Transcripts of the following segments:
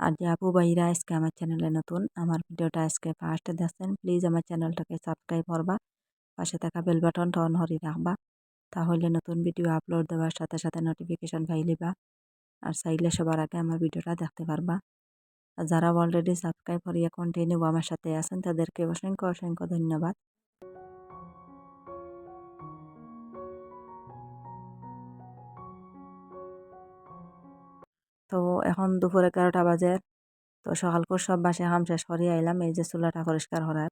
আর যে আপু ভাইরা, আজকে আমার চ্যানেলে নতুন। আমার ভিডিওটা আজকে ফার্স্টে দেখছেন প্লিজ আমার চ্যানেলটাকে সাবস্ক্রাইব করবা। পাশে থাকা বেল বাটনটা অন হরি রাখবা। তাহলে নতুন ভিডিও আপলোড দেওয়ার সাথে সাথে নোটিফিকেশন পাইলিবা আর চাইলে সবার আগে আমার ভিডিওটা দেখতে পারবা। আর যারা অলরেডি সাবস্ক্রাইব করিয়া কন্টিনিউ আমার সাথে আছেন, তাদেরকে অসংখ্য অসংখ্য ধন্যবাদ। তো এখন দুপুর এগারোটা বাজে। তো সকালকুর সব বাসে হাম শেষ করিয়া আইলাম। এই যে চুলাটা পরিষ্কার করার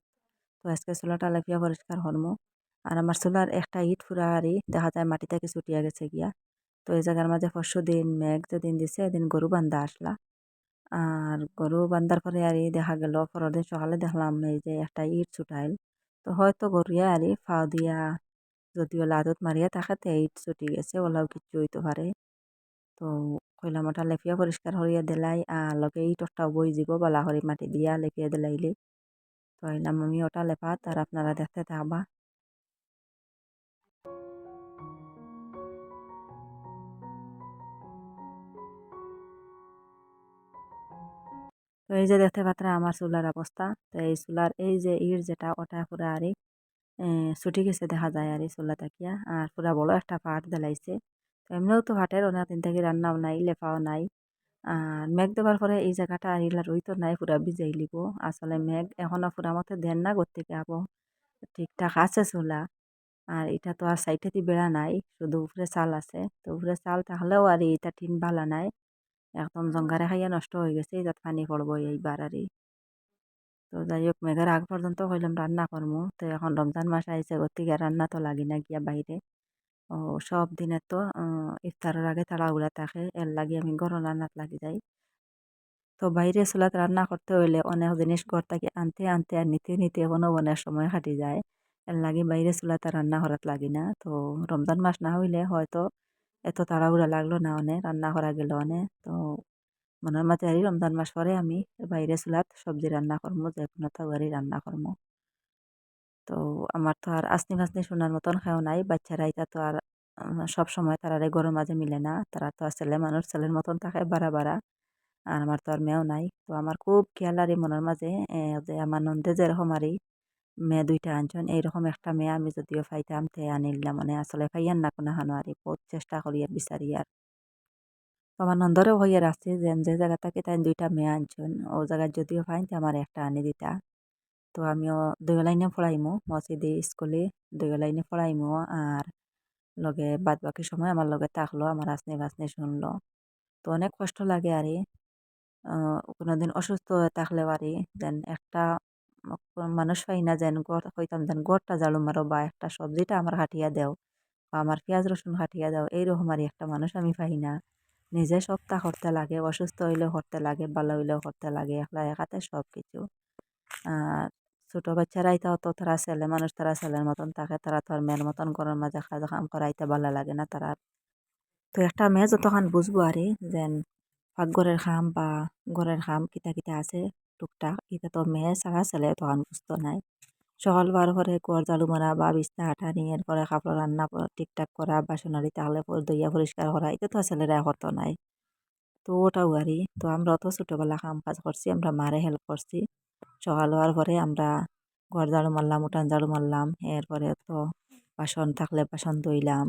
তো আজকে চুলাটা লাফিয়া পরিষ্কার করমু আর আমার চুলার একটা ইট ফুরা আরই দেখা যায় মাটি থেকে ছুটিয়া গেছে গিয়া। তো এই জায়গার মাঝে পরশু দিন মেঘ যেদিন দিছে, এদিন গরু বান্ধা আসলা। আর গরু বান্ধার পরে আর দেখা গেল, পরের দিন সকালে দেখলাম এই যে একটা ইট ছুটাইল। তো হয়তো গরুয়া আরই ফাও দিয়া যদিও লাদত মারিয়া তাকাতে ইট ছুটি গেছে, ওলাও কিচ্ছু হইতে পারে। তো ওটা লেফিয়া পরিষ্কার হরিয়া দিলাই আর লগে ইটটাও বই যাব বালা হরি মাটি দিয়া লেপিয়া দিলাইলে। তো আইলাম আমি ওটা লেপাত আর আপনারা দেখতে থাকবা তো এই যে দেখতে পাত্রা আমার চুলার অবস্থা, তো এই চুলার, এই যে ইট যেটা ওটা পুরা আরে ছুটি গেছে দেখা যায় আর এই চুলা তাকিয়া, আর পুরা বড় একটা পাট দিলাইছে। এমনিও তো হাটের অনেক দিন থেকে রান্নাও নাই, লেফাও নাই। আর মেঘ দেওয়ার পরে এই জায়গাটা আর ইলা রই তো নাই, পুরা ভিজাই লিব। আসলে মেঘ এখনও পুরা মতো দেন না থেকে আবো। ঠিকঠাক আছে চুলা। আর এটা তো আর সাইডেতে বেড়া নাই, শুধু উপরে চাল আছে। তো উপরে চাল থাকলেও আর এটা টিন ভালা নাই। একদম জঙ্গারে খাইয়া নষ্ট হয়ে গেছে এটা পানি পড়ব এইবার আর তো যাই হোক, মেঘের আগ পর্যন্ত হইলাম রান্না করব তো এখন রমজান মাস আইসে গতিকে রান্না তো লাগি না গিয়া বাইরে। সব দিনে তো ইফতারের আগে তাড়াহুড়া থাকে, এর লাগে আমি গরম রান্নাত লাগি যাই। তো বাইরে চুলাত রান্না করতে হইলে অনেক জিনিস ঘর থেকে আনতে আনতে আর নিতে নিতে কোনো অনেক সময় কাটি যায়। এর লাগে বাইরে চুলাতে রান্না করাত লাগি না। তো রমজান মাস না হইলে হয়তো এত তাড়াহুড়া লাগল না অনেক রান্না করা গেল অনেক তো মনের মাঝে আর রমজান মাস পরে আমি বাইরে চুলাত সবজি রান্না করব যে কোনো তরকারি রান্না করব তো আমার তো আর আসনি ফাসনি শোনার মতন খেয়েও নাই। বাচ্চারা এটা তো আর সব সময় তারারে গরম মাঝে মিলে না। তারা তো আর ছেলে মানুষ, ছেলের মতন থাকে বাড়া বাড়া আর আমার তো আর মেয়েও নাই। তো আমার খুব খেয়াল আর মনের মাঝে যে আমার নন্দে যেরকম আরই মেয়ে দুইটা আনছেন, এইরকম একটা মেয়ে আমি যদিও ফাইতাম তে আনিলাম মানে আসলে পাইয়ান না কোনো হানো আর বহুত চেষ্টা করি আর বিচারি আর। আমার নন্দরেও হইয়া রাখছে যে যে জায়গা থেকে তাই দুইটা মেয়ে আনছেন। ও জায়গায় যদিও পাইন আমার একটা আনি দিতা। তো আমিও দুই লাইনে পড়াইমো, মসজিদে, স্কুলে দুই লাইনে পড়াইমো আর লগে বাদ বাকি সময় আমার লগে থাকল, আমার আসনে বাসনে শুনলো। তো অনেক কষ্ট লাগে আরে। কোনোদিন অসুস্থ থাকলেও আরে যেন একটা মানুষ পাই না যেন গড় হইতাম যেন গড়টা জালু মারো বা একটা সবজিটা আমার হাটিয়া দেও বা আমার পেঁয়াজ রসুন হাটিয়া দাও, এইরকম আর একটা মানুষ আমি পাই না। নিজে সপ্তাহ করতে লাগে, অসুস্থ হইলেও করতে লাগে, ভালো হইলেও করতে লাগে, একলা একাতে সব কিছু আর ছোটো বাচ্চারাই তো তো তারা ছেলে মানুষ, তারা ছেলের মতন থাকে, তারা তো আর মেয়ের মতন ঘরের মাঝে কাজ কাম করাইতে ভালো লাগে না তারা তো একটা মেয়ে যতক্ষণ বুঝব আরে, যেন পাকঘরের খাম বা ঘরের খাম কিতা কিতা আছে টুকটাক, এটা তো মেয়ে ছাড়া ছেলে তখন বুঝতো নাই। সকাল বার করে ঘর জালু মারা বা বিছনা হাঁটানি এরপরে কাপড় রান্না ঠিকঠাক করা বাসনারি তাহলে দইয়া পরিষ্কার করা, এটা তো ছেলেরা করতো নাই। তো ওটাও আরই, তো আমরা অত ছোটোবেলা কাম কাজ করছি, আমরা মারে হেল্প করছি। সকাল হওয়ার পরে আমরা ঘর ঝাড়ু মারলাম, উঠান ঝাড়ু মারলাম। এরপরে তো বাসন থাকলে বাসন ধুইলাম,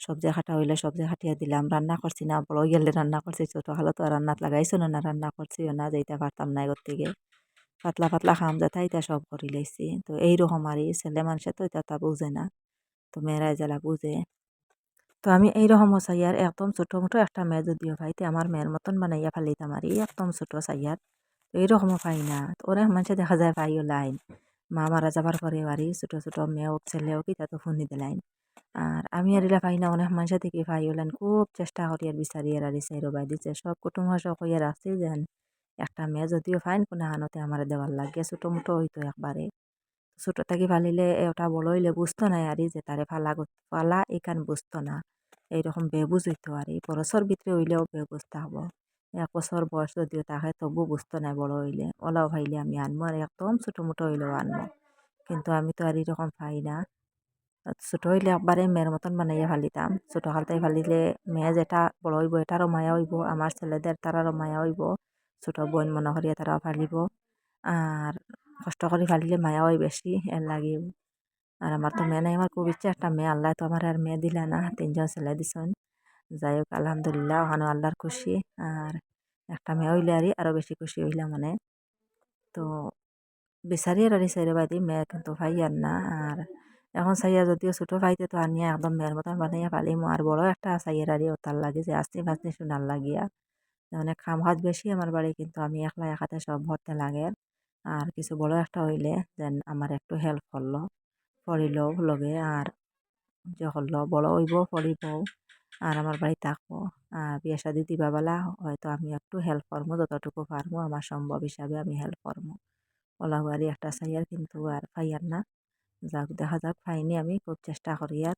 সবজি কাটা হইলে সবজি কাটিয়ে দিলাম। রান্না করছি না, বড় গেলে রান্না করছি, ছোটো হলে তো রান্নাত লাগাইছো না রান্না করছিও না যেতে পারতাম না এগোর থেকে। পাতলা পাতলা খাম যেটা এটা সব করি লাইছি। তো এইরকম আর ছেলে মানুষে তো এটা তা বুঝে না, তো মেয়েরাই জ্বালা বুঝে। তো আমি এই এইরকম সাইয়ার একদম ছোটো মোটো একটা মেয়ে যদিও পাইতে আমার মেয়ের মতন বানাইয়া ফালিতাম আর একদম ছোটো সাইয়ার। তো এইরকমও পাই না। তো অনেক মানুষে দেখা যায় পাইও লাইন। মা মারা যাবার পরে বাড়ি ছোটো ছোটো মেয়েও, ছেলেও কি তা ফোন দিতে লাইন। আর আমি আর এলা পাই না অনেক মানুষের থেকে পাই হলেন খুব চেষ্টা করি আর বিচারি আর আর সাইরো বাই দিছে। সব কুটুম সব হইয়া রাখছি যেন একটা মেয়ে যদিও ফাইন, কোনো হানতে আমার দেওয়ার লাগে ছোটো মুটো হইতো একবারে। ছোটো থাকি ফালিলে ওটা বড় হইলে বুঝতো না আর যে তারে ফালা ফালা এখান বুঝতো না। এইরকম বেবুজ হইতো আর। এই বছর ভিতরে হইলেও বেবুঝতে হব। এক বছর বয়স যদিও তাকে তবু বুঝতো না বড় হইলে। ওলাও ভাইলে, আমি আনব আর একদম ছোটো মুটো হইলেও আনব কিন্তু আমি তো আর এরকম পাই না। ছোটো হইলে একবারে মেয়ের মতন বানাইয়া ফালিতাম। ছোটো হালতায় ফালিলে মেয়ে যেটা বড় হইব, এটারও মায়া হইব। আমার ছেলেদের তারারও মায়া হইব। ছোটো বোন মনে করিয়া তারাও ফালিব। আর কষ্ট করে ফালিলে মায়া হয় বেশি, এর লাগে। আর আমার তো মেয়ে নাই, আমার খুব ইচ্ছা একটা মেয়ে। আল্লাহ তো আমার আর মেয়ে দিলা না, তিনজন ছেলে দিছেন। যাই হোক আলহামদুলিল্লাহ, ওখানে আল্লাহর খুশি। আর একটা মেয়ে হইলে আর আরও বেশি খুশি হইলাম মানে। তো বিচারি আর সাইরে বাদি মেয়ে কিন্তু ভাই আর না। আর এখন চাইয়া যদিও ছোটো ভাইতে তো আনিয়া একদম মেয়ের মতন বানাইয়া পালিম। আর বড় একটা চাইয়ের আর ওতার লাগে যে আস্তে ফাস্তে শোনার লাগিয়া। মানে খাম হাত বেশি আমার বাড়ি, কিন্তু আমি একলা একাতে সব ভরতে লাগে। আর কিছু বড় একটা হইলে যেন আমার একটু হেল্প করল, পড়িল লগে। আর যে করল, বড় হইব, পড়িব। আর আমার বাড়ি থাকব আর বিয়ে শাদি দিবা বেলা হয়তো আমি একটু হেল্প করব যতটুকু পারব আমার সম্ভব হিসাবে আমি হেল্প করব ওলাগুয়ারি একটা চাইয়ার কিন্তু আর ফাইয়ার না। যাক, দেখা যাক পাইনি আমি, খুব চেষ্টা করি আর।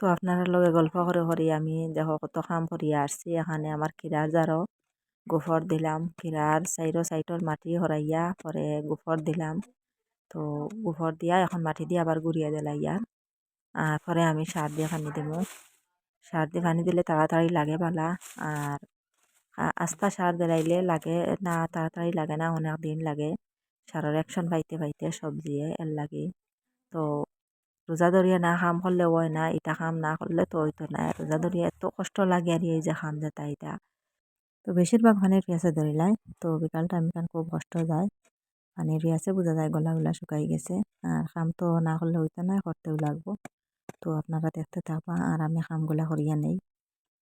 তো আপনারা লগে গল্প করে, করি আমি দেখো কত কাম করিয়া আসছি। এখানে আমার খিরার জারো, গোফর দিলাম। খিরার সাইডো সাইডর মাটি হরাইয়া পরে গোফর দিলাম। তো গোফর দিয়া এখন মাটি দিয়ে আবার গুড়িয়া দিলাইয়া আর পরে আমি সার দিয়ে পানি দেবো। সার দিয়ে পানি দিলে তাড়াতাড়ি লাগে বালা, আর আস্তা সার দিলাইলে লাগে, না তাড়াতাড়ি লাগে না, অনেক দিন লাগে। সারের অ্যাকশন পাইতে পাইতে সবজিয়ে এর লাগে। তো রোজা ধরিয়া না খাম করলে হয় না, ইটা কাম না করলে তো হইতো না। রোজা ধরিয়া এত কষ্ট লাগে আর এই যে খাম যেটা এটা তো বেশিরভাগ পানির পিয়াসে ধরিলাই, তো বিকাল টাইমখান খুব কষ্ট যায় পানির পিয়াসে বোঝা যায় গলাগুলা শুকাই গেছে। আর কাম তো না করলে হইতো না করতেও লাগবো। তো আপনারা দেখতে থাকবা আর আমি কামগুলা করিয়া নেই।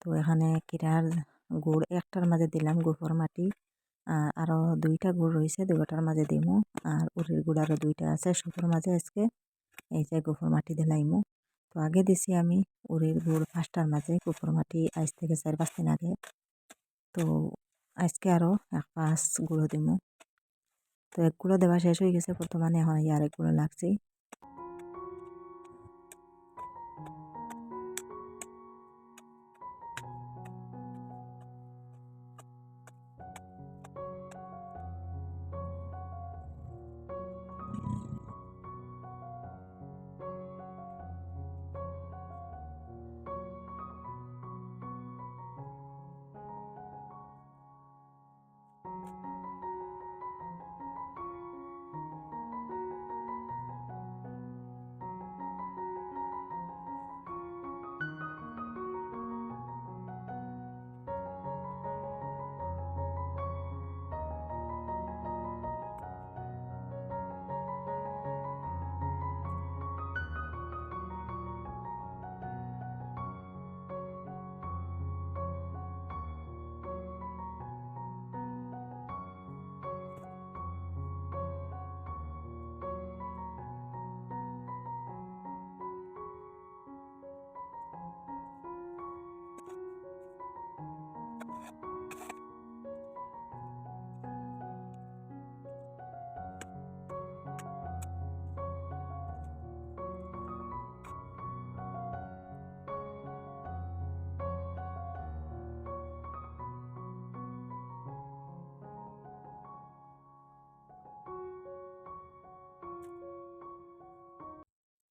তো এখানে কিরার গুড় একটার মাঝে দিলাম গোফর মাটি। আর আরও দুইটা গুড় রয়েছে দুটার মাঝে দিমু। আর উরির গুড় আরও দুইটা আছে সবর মাঝে আজকে এই যে গোফর মাটি দিলাইমু। তো আগে দিছি আমি উরির গুড় পাঁচটার মাঝে গোফর মাটি আজ থেকে চার পাঁচ দিন আগে। তো আজকে আরও এক পাঁচ গুঁড়ো দিমু। তো এক গুঁড়ো দেওয়া শেষ হয়ে গেছে বর্তমানে এখন আর এক গুঁড়ো লাগছে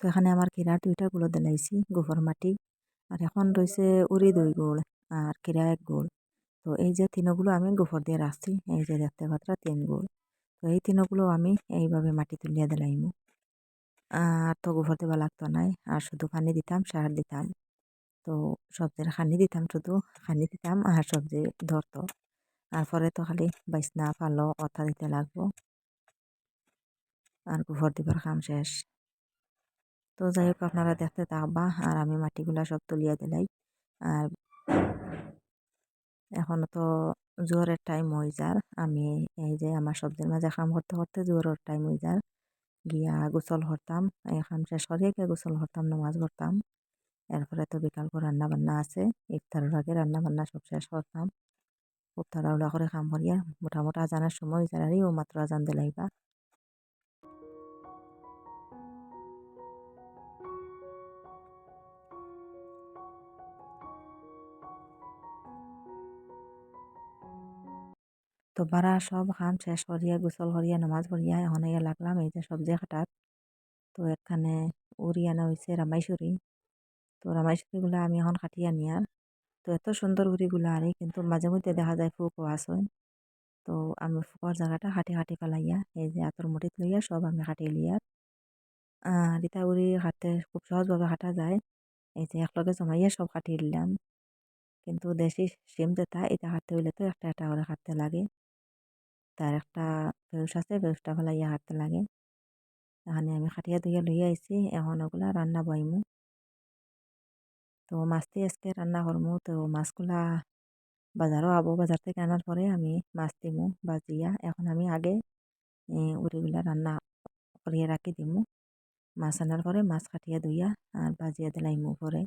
এখানে আমার কিরার দুইটা গুঁড়ো দিলাইছি গোবর মাটি। আর এখন রয়েছে উড়ি দুই গুড় আর কিরা এক গুড় তো এই যে তিনগুলো আমি গোবর দিয়ে রাখছি, এই যে দেখতে পাত্রা তিন গুড় তো এই তিনগুলো আমি এইভাবে মাটি তুলিয়া দিলাইমু। আর তো গোবর দেওয়া লাগতো নাই, আর শুধু পানি দিতাম, সার দিতাম। তো সবজির খানি দিতাম শুধু, খানি দিতাম আর সবজি ধরতো। আর পরে তো খালি বাইসনা পালো অথা দিতে লাগবো। আর গোবর দিবার কাম শেষ। তো যাই হোক আপনারা দেখতে থাকবা। আর আমি মাটিগুলা সব তুলিয়া দিলাই। আর এখনও তো জোয়ারের টাইম হয়ে যার। আমি এই যে আমার সবজির মাঝে কাম করতে করতে জোয়ারের টাইম হয়ে যার। গিয়া গোসল করতাম। এই কাম শেষ করিয়া গিয়া গোসল করতাম, নামাজ পড়তাম। এরপরে তো বিকাল করে রান্না বান্না আছে। ইফতারের আগে রান্না বান্না সব শেষ করতাম। খুব তাড়াহুড়া করে কাম করিয়া মোটামুটি আজানের সময় যারারই ও মাত্র আজান দিলাইবা। তো বারা সব খাম শেষ করিয়া, গোসল করিয়া, নামাজ পড়িয়া এখন আইয়া লাগলাম। এই যে সবজি কাটার তো এখানে উড়ি আনা হয়েছে রামাইশুরি তো রামাইশুরিগুলা আমি এখন কাটিয়া নিয়ার। তো এত সুন্দর উড়িগুলা আরে, কিন্তু মাঝে মধ্যে দেখা যায় ফুকও আসয় তো আমি ফুকর জায়গাটা হাঁটি হাঁটি ফেলাইয়া, এই যে আতর মুঠিত লইয়া সব আমি হাঁটি লিয়ার আর ইটা উড়ি হাঁটতে খুব সহজভাবে হাঁটা যায়। এই যে একলগে জমাইয়া সব কাটিয়ে দিলাম কিন্তু দেশি সিম যেটা, এটা হাঁটতে হইলে তো একটা একটা করে হাঁটতে লাগে। তার একটা বেউস আছে বেউসটা ফেলাইয়া হাঁটতে লাগে। এখানে আমি খাটিয়া ধুইয়া লইয়া আইছি, এখন ওগুলা রান্না বইমু। তো মাছটি আজকে রান্না করমু। তো মাছগুলা বাজারও আবো বাজার থেকে আনার পরে আমি মাছ দিমু বাজিয়া এখন আমি আগে উড়িগুলা রান্না করিয়া রাখি দিমু। মাছ আনার পরে মাছ কাটিয়া ধুইয়া আর বাজিয়া দিলাইমু পরে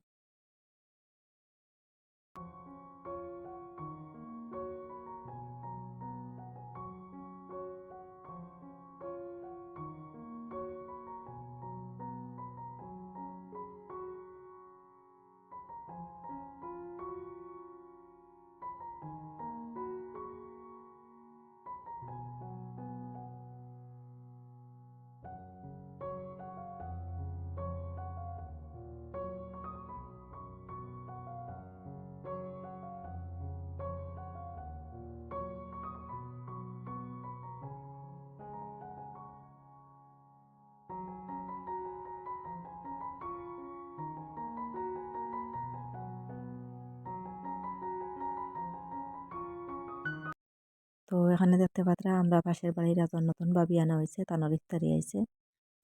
তো এখানে দেখতে পাত্রা আমরা পাশের বাড়ির একজন নতুন বাবি আনা হয়েছে, তানোর ইফতারি আইছে।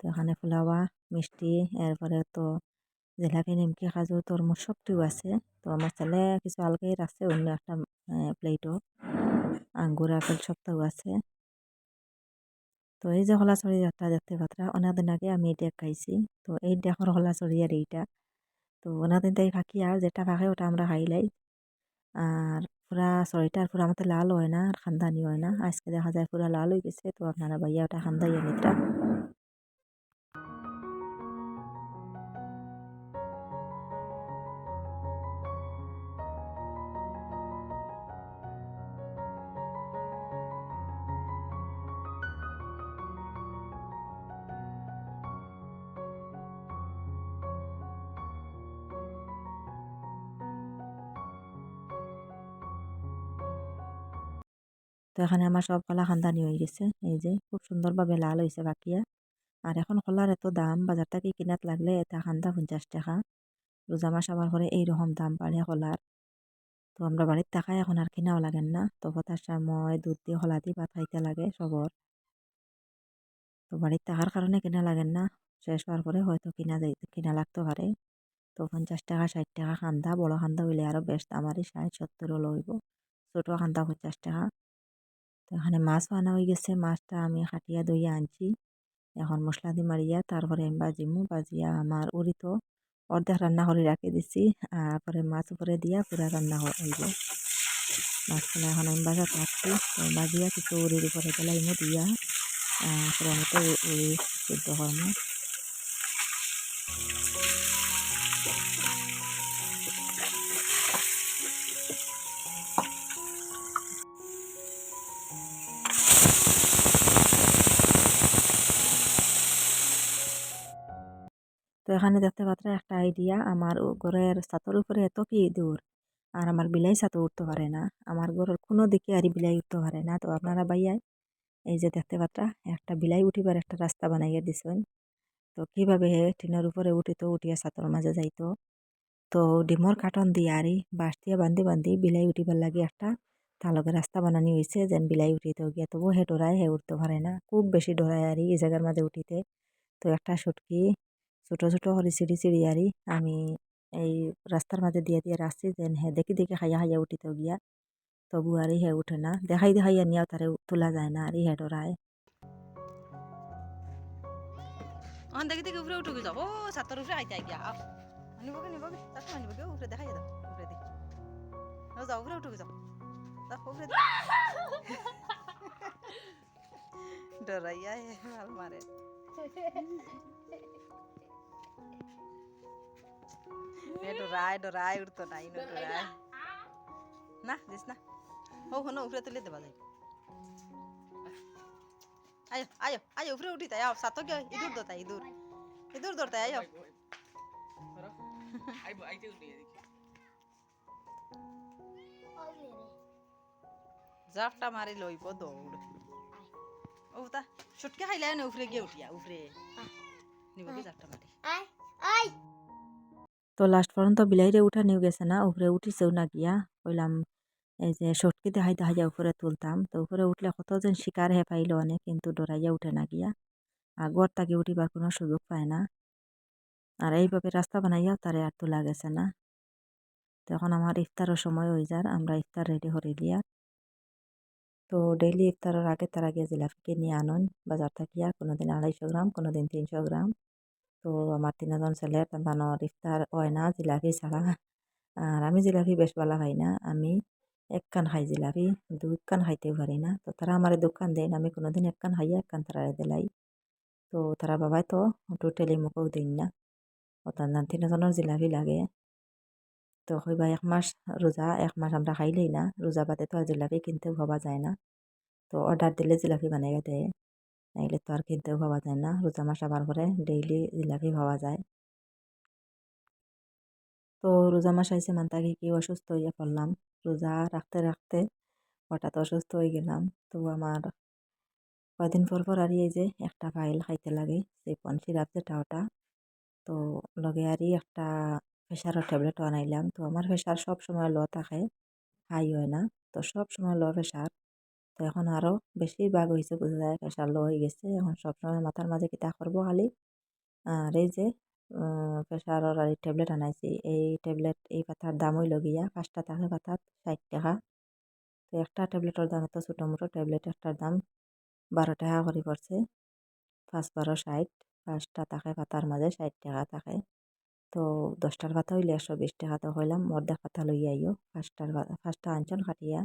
তো এখানে ফুলাওয়া মিষ্টি, এরপরে তো জিলাপি, নিমকি, কাজু, তরমুজ সবটিও আছে। তো আমার ছেলে কিছু আলগাই রাখছে অন্য একটা প্লেটও আঙ্গুর, আপেল সবটাও আছে। তো এই যে হলাচড়ি যাত্রা দেখতে পাত্রা অনেকদিন আগে আমি এটা খাইছি। তো এই দেখর হলাচড়ি আর এইটা। তো অনেকদিন তাই ফাঁকি, আর যেটা ফাঁকে ওটা আমরা খাইলাই আর পুরা শরীরটা পুরা মতো লাল হয় না, আর খানদানি হয় না। আজকে দেখা যায় পুরা লাল হয়ে গেছে, তো আপনারা ভাইয়া ওটা খান্দাই নিতরা। এখানে আমার সব কলা খানদানি হয়ে গেছে। এই যে, খুব সুন্দরভাবে লাল হয়েছে বাকিয়া। আর এখন কলার এত দাম, বাজার থেকে কিনাত লাগলে এটা খান্দা পঞ্চাশ টাকা। রোজা মাস আবার করে এইরকম দাম বাড়ে কলার তো আমরা বাড়ির টাকায় এখন আর কিনাও লাগেন না। তো হতার সময় দুধ দিয়ে হলা দিয়ে ভাত খাইতে লাগে সবর। তো বাড়ির টাকার কারণে কিনা লাগেন না। শেষ হওয়ার পরে হয়তো কিনা যাই কিনা লাগতে পারে। তো পঞ্চাশ টাকা, ষাট টাকা খান্দা, বড় খান্দা হইলে আরও বেশ, আমারই ষাট, সত্তরও লইব। ছোটো খান্দা পঞ্চাশ টাকা। এখানে মাছও আনা হয়ে গেছে। মাছটা আমি খাটিয়া দইয়া আনছি। এখন মশলা দিয়ে মারিয়া তারপরে আমি বাজিমু। বাজিয়া আমার উড়ি অর্ধেক রান্না করে রাখি দিছি। আর পরে মাছ উপরে দিয়া পুরা রান্না হইব। মাছগুলো এখন আমি বাজার রাখছি বাজিয়া কিছু উড়ির উপরে গেলাইমু দিয়া। পরে আমি তো উড়ি সিদ্ধ করমু। এখানে দেখতে পাত্রা একটা আইডিয়া আমার ঘরের ছাতর উপরে এত কি দূর? আর আমার বিলাই ছাতও উঠতে পারে না। আমার ঘরের কোনো দিকে আর বিলাই উঠতে পারে না। তো আপনারা বাইয়াই এই যে দেখতে পাত্রা একটা বিলাই উঠিবার একটা রাস্তা বানাইয়া দিছেন। তো কীভাবে টিনের উপরে উঠিত উঠিয়া ছাতর মাঝে যাইতো? তো ডিমর কাটন দিয়ে আরি বাঁশ দিয়ে বান্ধি বান্ধি বিলাই উঠিবার লাগে একটা তালকে রাস্তা বানানি হয়েছে যেন বিলাই উঠিতে গিয়া তবু হে ডরায়, হে উঠতে পারে না। খুব বেশি ডরায় আরি এই জায়গার মাঝে উঠিতে। তো একটা সুটকি ছোটো ছোটো করে সিঁড়ি সিঁড়ি আরি আমি এই রাস্তার মাঝে দিয়ে দিয়ে রাখছি যেন হে দেখি দেখি খাইয়া খাইয়া উঠিতে গিয়া। তবু আর হে উঠে না। দেখাই দেখাইয়া নিয়েও তারে তোলা যায় না আর হে ডরায়। অন দেখি দেখি উপরে উঠে যাব। ও ছাত্র উপরে আইতে গিয়া। নিবগে নিবগে চারটা নিবগে উপরে দেখাই দাও উপরে দি ও যাও উপরে উঠে যাও। যাও উপরে ডরাইয়া মাল মারে ডরায় ডরায় উঠতো না ইনো ডরায় না দিস না হো হনো উপরে তুলে দেবা যাই আয়ো আয়ো আয়ো উপরে উঠি তাই আও সাতো গিয়ে ইদুর দো তাই ইদুর ইদুর দর তাই আয়ো আইবো আইতে উঠে দেখি জাপটা মারি লইব দৌড় ও তা ছুটকে খাইলে না উপরে গিয়ে উঠিয়া উপরে নিব কি মারি তো লাস্ট পর্যন্ত বিলাইরে উঠা নিয়ে গেছে না উপরে উঠিছেও না গিয়া কইলাম এই যে সটকি দেখাই দেখাই উপরে তুলতাম তো উপরে উঠলে কতজন শিকার হে পাইল অনেক কিন্তু ডরাইয়া উঠে না গিয়া আর গড় তাকে উঠিবার কোনো সুযোগ পায় না আর এইভাবে রাস্তা বানাইয়াও তারে আর তোলা গেছে না তো এখন আমার ইফতারও সময় হয়ে যার আমরা ইফতার রেডি করে দিয়া তো ডেইলি ইফতারের আগে তার আগে জিলাপি কিনে আনুন। বাজার থাকিয়া কোনোদিন আড়াইশো গ্রাম, কোনোদিন তিনশো গ্রাম। তো আমার তিনজন ছেলে তান্তানোর ইফতার হয় না জিলাপি ছাড়া। আর আমি জিলাপি বেশ ভালো খাই না। আমি এক কান খাই জিলাপি দুই কান খাইতেও পারি না। তো তারা আমার দোকান দেন, আমি কোনোদিন এক কান খাইয়া এক কান তারা দিলাই। তো তারা বাবাই তো টোটালি মুখেও দিন না। ও তার তিনজনের জিলাপি লাগে। তো কইবা এক মাস রোজা, এক মাস আমরা খাইলেই না, রোজা বাদে তো আর জিলাপি কিনতেও ভাবা যায় না। তো অর্ডার দিলে জিলাপি বানাইয়া দেয় নাইলে তো আর কিনতেও ভাবা যায় না। রোজা মাস আবার পরে ডেইলি জিলাপি পাওয়া যায়। তো রোজা মাস আইসে মানতাকি কি অসুস্থ হইয়া পড়লাম। রোজা রাখতে রাখতে হঠাৎ অসুস্থ হয়ে গেলাম। তো আমার কয়দিন পর পর আর এই যে একটা ফাইল খাইতে লাগে, সেই পন সিরাপ যেটা ওটা তো লগে আরই একটা প্রেশারের ট্যাবলেট আনাইলাম তো আমার সব সময় লো থাকে হাই হয় না। তো সব সময় লো প্রেশার তো এখন আরও বেশিরভাগ হয়েছে বোঝা যায় প্রেশার লো হয়ে গেছে। এখন সবসময় মাথার মাঝে কিতা করব খালি? আর এই যে প্রেশারের আর ট্যাবলেট আনাইছি। এই ট্যাবলেট, এই পাতার দাম হইল গিয়া পাঁচটা থাকে পাতার ষাট টাকা। তো একটা ট্যাবলেটের দাম এত ছোটো মোটো ট্যাবলেট, একটার দাম বারো টাকা করে পড়ছে। পাঁচ বারো ষাট, পাঁচটা থাকে পাতার মাঝে ষাট টাকা থাকে। তো দশটার পাতা হইলে একশো বিশ টাকা তো হইলাম অর্ধেক পাতা লইয়া আইও। পাঁচটার পাঁচটা আনছন খাটিয়া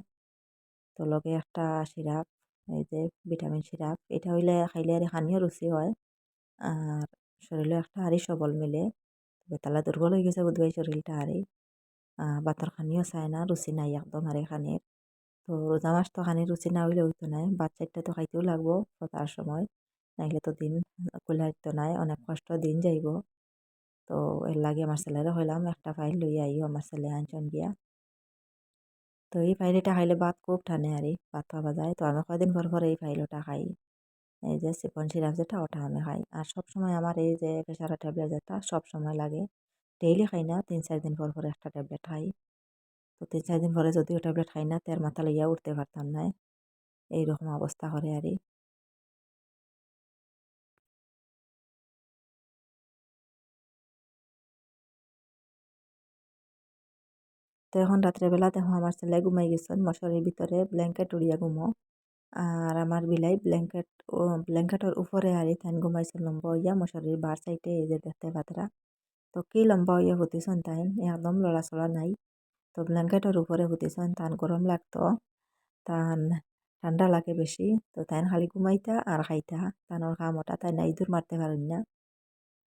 তো লগে একটা সিরাপ, এই যে ভিটামিন সিরাপ, এটা হইলে খাইলে আর খানিও রুচি হয়। আর শরীরে একটা আরই সবল মিলে। বেতালা দুর্বল হয়ে গেছে বোধহয় শরীরটা আরই। বাতার খানিও চায় না রুচি নাই একদম আরে খানির তো রোজা মাস তো খানির রুচি না হইলে হইতো নাই বাচ্চাটা তো খাইতেও লাগবো তার সময়। নাইলে তো দিন কুলাইতো নাই, অনেক কষ্ট দিন যাইব। তো এর লাগে আমার ছেলেরা হইলাম, একটা ফাইল লইয়া আইও আমার ছেলে আনছন গিয়া। তো এই ফাইলটা খাইলে ভাত খুব টানে আর ভাত পাওয়া যায়। তো আমি কয়দিন পর পর এই ফাইলটা খাই। এই যে সিপন সিরাপ যেটা, ওটা আমি খাই। আর সব সময় আমার এই যে প্রেশারের ট্যাবলেট যেটা সব সময় লাগে। ডেইলি খাই না, তিন চার দিন পর পর একটা ট্যাবলেট খাই। তো তিন চার দিন পরে যদিও ট্যাবলেট খাই না, তের মাথা লইয়া উঠতে পারতাম না। এইরকম অবস্থা করে আর তো এখন রাত্রেবেলা দেখো আমার ছেলে ঘুমাই গেছেন মশারির ভিতরে ব্ল্যাঙ্কেট উড়িয়া ঘুমো। আর আমার বিলাই ব্ল্যাঙ্কেট ব্ল্যাঙ্কেটের উপরে আর তাই ঘুমাইছে লম্বা হইয়া, মশারির বার সাইডে এই যে দেখতে পাতরা। তো কি লম্বা হইয়া হতিছেন তাই? একদম লড়াচড়া নাই। তো ব্ল্যাঙ্কেটের উপরে হতিছেন তান গরম লাগতো, তান ঠান্ডা লাগে বেশি। তো তাই খালি ঘুমাইতা আর খাইতা তানোর কাম ওটা তাই না ইঁদুর মারতে পারেন না।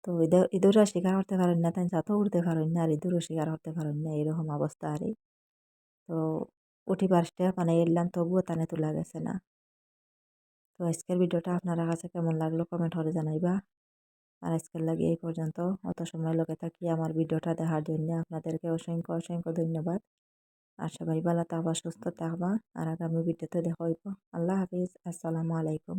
তো ইঁদুর শিকার করতে পারেন না, তাই যাতেও উঠতে পারেন না, আর ইঁদুরও শিকার করতে পারেন না, এরকম অবস্থা আর তো উঠিবার স্টেপ মানে এলাম তবুও তানে তোলা গেছে না। তো আজকের ভিডিওটা আপনারা কাছে কেমন লাগল কমেন্ট করে জানাইবা। আর আজকের লাগে এই পর্যন্ত। অত সময় লোকে থাকি আমার ভিডিওটা দেখার জন্য আপনাদেরকে অসংখ্য অসংখ্য ধন্যবাদ। আর সবাই ভালো থাকবা, সুস্থ থাকবা। আর আগামী ভিডিওতে দেখা হইব। আল্লাহ হাফিজ। আসসালামু আলাইকুম।